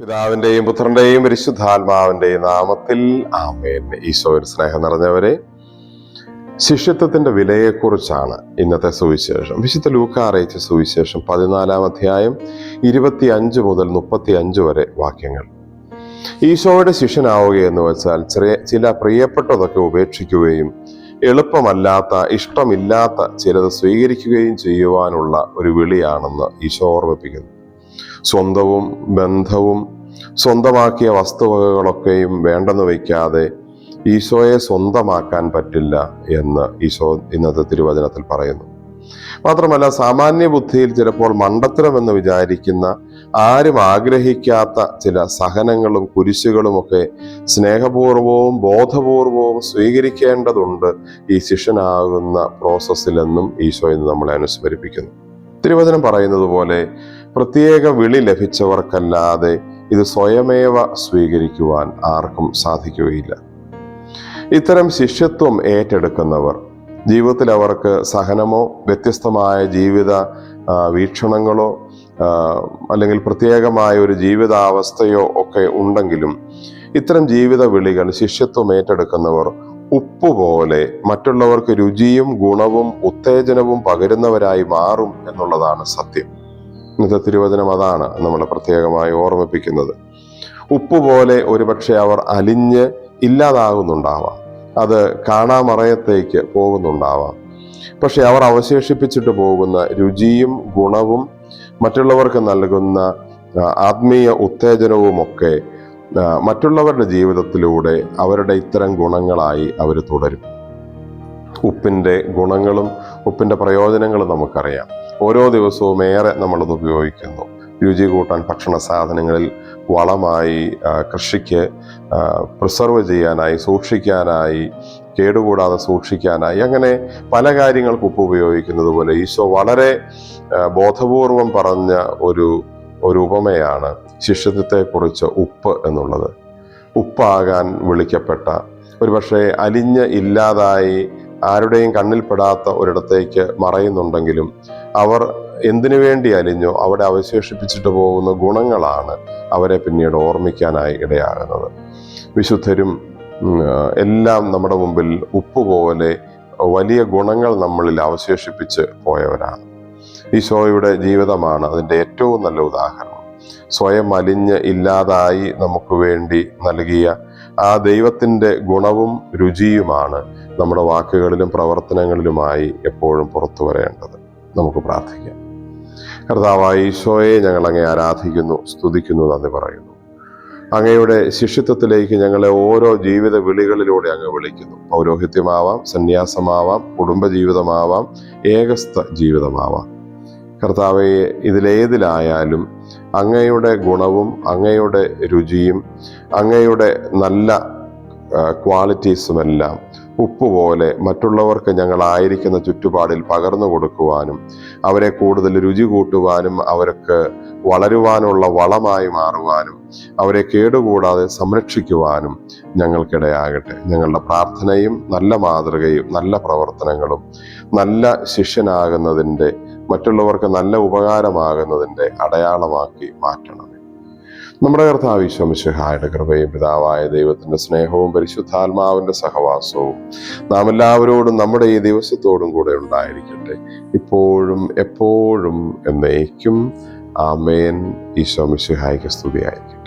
പിതാവിന്റെയും പുത്രന്റെയും പരിശുദ്ധാത്മാവിന്റെയും നാമത്തിൽ ആമേൻ. ഈശോയിൽ സ്നേഹം നിറഞ്ഞവരെ ശിഷ്യത്വത്തിന്റെ വിലയെക്കുറിച്ചാണ് ഇന്നത്തെ സുവിശേഷം. വിശുദ്ധ ലൂക്ക അറിയിച്ച സുവിശേഷം പതിനാലാം അധ്യായം ഇരുപത്തി അഞ്ച് മുതൽ മുപ്പത്തി അഞ്ച് വരെ വാക്യങ്ങൾ. ഈശോയുടെ ശിഷ്യനാവുകയെന്ന് വെച്ചാൽ ചെറിയ ചില പ്രിയപ്പെട്ടതൊക്കെ ഉപേക്ഷിക്കുകയും എളുപ്പമല്ലാത്ത ഇഷ്ടമില്ലാത്ത ചിലത് സ്വീകരിക്കുകയും ചെയ്യുവാനുള്ള ഒരു വിളിയാണെന്ന് ഈശോ ഓർമ്മിപ്പിക്കുന്നു. സ്വന്തവും ബന്ധവും സ്വന്തമാക്കിയ വസ്തുവകകളൊക്കെയും വേണ്ടെന്ന് വയ്ക്കാതെ ഈശോയെ സ്വന്തമാക്കാൻ പറ്റില്ല എന്ന് ഈശോ ഇന്നത്തെ തിരുവചനത്തിൽ പറയുന്നു. മാത്രമല്ല സാമാന്യ ബുദ്ധിയിൽ ചിലപ്പോൾ മണ്ടത്തരം എന്ന് വിചാരിക്കുന്ന ആരും ആഗ്രഹിക്കാത്ത ചില സഹനങ്ങളും കുരിശുകളും ഒക്കെ സ്നേഹപൂർവവും ബോധപൂർവവും സ്വീകരിക്കേണ്ടതുണ്ട് ഈ ശിഷ്യനാകുന്ന പ്രോസസ്സിലെന്നും ഈശോ ഇന്ന് നമ്മളെ അനുസ്മരിപ്പിക്കുന്നു. തിരുവചനം പറയുന്നത് പോലെ പ്രത്യേക വിളി ലഭിച്ചവർക്കല്ലാതെ ഇത് സ്വയമേവ സ്വീകരിക്കുവാൻ ആർക്കും സാധിക്കുകയില്ല. ഇത്തരം ശിഷ്യത്വം ഏറ്റെടുക്കുന്നവർ ജീവിതത്തിൽ അവർക്ക് സഹനമോ വ്യത്യസ്തമായ ജീവിത വീക്ഷണങ്ങളോ അല്ലെങ്കിൽ പ്രത്യേകമായ ഒരു ജീവിതാവസ്ഥയോ ഒക്കെ ഉണ്ടെങ്കിലും ഇത്തരം ജീവിത വിളികൾ ശിഷ്യത്വം ഏറ്റെടുക്കുന്നവർ ഉപ്പുപോലെ മറ്റുള്ളവർക്ക് രുചിയും ഗുണവും ഉത്തേജനവും പകരുന്നവരായി മാറും എന്നുള്ളതാണ് സത്യം. ഇന്നത്തെ തിരുവചനം അതാണ് നമ്മളെ പ്രത്യേകമായി ഓർമ്മിപ്പിക്കുന്നത്. ഉപ്പ് പോലെ ഒരുപക്ഷെ അവർ അലിഞ്ഞ് ഇല്ലാതാകുന്നുണ്ടാവാം. അത് കാണാമറയത്തേക്ക് പോകുന്നുണ്ടാവാം. പക്ഷെ അവർ അവശേഷിപ്പിച്ചിട്ട് പോകുന്ന രുചിയും ഗുണവും മറ്റുള്ളവർക്ക് നൽകുന്ന ആത്മീയ ഉത്തേജനവുമൊക്കെ മറ്റുള്ളവരുടെ ജീവിതത്തിലൂടെ അവരുടെ ഇത്തരം ഗുണങ്ങളായി അവർ തുടരും. ഉപ്പിന്റെ ഗുണങ്ങളും ഉപ്പിന്റെ പ്രയോജനങ്ങളും നമുക്കറിയാം. ഓരോ ദിവസവും ഏറെ നമ്മളത് ഉപയോഗിക്കുന്നു. രുചി കൂട്ടാൻ ഭക്ഷണ സാധനങ്ങളിൽ വളമായി കൃഷിക്ക് പ്രിസർവ് ചെയ്യാനായി സൂക്ഷിക്കാനായി കേടുകൂടാതെ സൂക്ഷിക്കാനായി അങ്ങനെ പല കാര്യങ്ങൾക്ക് ഉപ്പ് ഉപയോഗിക്കുന്നത് പോലെ ഈശോ വളരെ ബോധപൂർവം പറഞ്ഞ ഒരു ഒരു ഉപമയാണ് ശിഷ്യത്വത്തെക്കുറിച്ച് ഉപ്പ് എന്നുള്ളത്. ഉപ്പാകാൻ വിളിക്കപ്പെട്ട ഒരുപക്ഷെ അലിഞ്ഞ് ഇല്ലാതായി ആരുടെയും കണ്ണിൽപ്പെടാത്ത ഒരിടത്തേക്ക് മറയുന്നുണ്ടെങ്കിലും അവർ എന്തിനു വേണ്ടി അലിഞ്ഞോ അവിടെ അവശേഷിപ്പിച്ചിട്ട് പോകുന്ന ഗുണങ്ങളാണ് അവരെ പിന്നീട് ഓർമ്മിക്കാനായി ഇടയാകുന്നത്. വിശുദ്ധരും എല്ലാം നമ്മുടെ മുമ്പിൽ ഉപ്പ് പോലെ വലിയ ഗുണങ്ങൾ നമ്മളിൽ അവശേഷിപ്പിച്ച് പോയവരാണ്. ഈശോയുടെ ജീവിതമാണ് അതിന്റെ ഏറ്റവും നല്ല ഉദാഹരണം. സ്വയം അലിഞ്ഞ് ഇല്ലാതായി നമുക്ക് വേണ്ടി നൽകിയ ആ ദൈവത്തിന്റെ ഗുണവും രുചിയുമാണ് നമ്മുടെ വാക്കുകളിലും പ്രവർത്തനങ്ങളിലുമായി എപ്പോഴും പുറത്തു വരേണ്ടത്. നമുക്ക് പ്രാർത്ഥിക്കാം. കർത്താവായ ഈശോയെ ഞങ്ങൾ അങ്ങേ ആരാധിക്കുന്നു സ്തുതിക്കുന്നു നന്ദി പറയുന്നു. അങ്ങയുടെ ശിഷ്യത്വത്തിലേക്ക് ഞങ്ങളെ ഓരോ ജീവിത വിളികളിലൂടെ അങ്ങ് വിളിക്കുന്നു. പൗരോഹിത്യമാവാം സന്യാസമാവാം കുടുംബജീവിതമാവാം ഏകസ്ഥ ജീവിതമാവാം. കർത്താവെ ഇതിലേതിലായാലും അങ്ങയുടെ ഗുണവും അങ്ങയുടെ രുചിയും അങ്ങയുടെ നല്ല ക്വാളിറ്റീസുമെല്ലാം ഉപ്പുപോലെ മറ്റുള്ളവർക്ക് ഞങ്ങളായിരിക്കുന്ന ചുറ്റുപാടിൽ പകർന്നു കൊടുക്കുവാനും അവരെ കൂടുതൽ രുചി കൂട്ടുവാനും അവർക്ക് വളരുവാനുള്ള വളമായി മാറുവാനും അവരെ കേടുകൂടാതെ സംരക്ഷിക്കുവാനും ഞങ്ങൾക്കിടയാകട്ടെ. ഞങ്ങളുടെ പ്രാർത്ഥനയും നല്ല മാതൃകയും നല്ല പ്രവർത്തനങ്ങളും നല്ല ശിഷ്യനാകുന്നതിന്റെ മറ്റുള്ളവർക്ക് നല്ല ഉപകാരമാകുന്നതിന്റെ അടയാളമാക്കി മാറ്റണമേ. നമ്മുടെ കർത്താവ് ഈശോമിശിഹായുടെ കൃപയും പിതാവായ ദൈവത്തിന്റെ സ്നേഹവും പരിശുദ്ധാത്മാവിന്റെ സഹവാസവും നാം എല്ലാവരോടും നമ്മുടെ ഈ ദിവസത്തോടും കൂടെ ഉണ്ടായിരിക്കട്ടെ. ഇപ്പോഴും എപ്പോഴും എന്നേക്കും ആമേൻ. ഈശോമിശിഹായ്ക്ക് സ്തുതിയായിരിക്കും.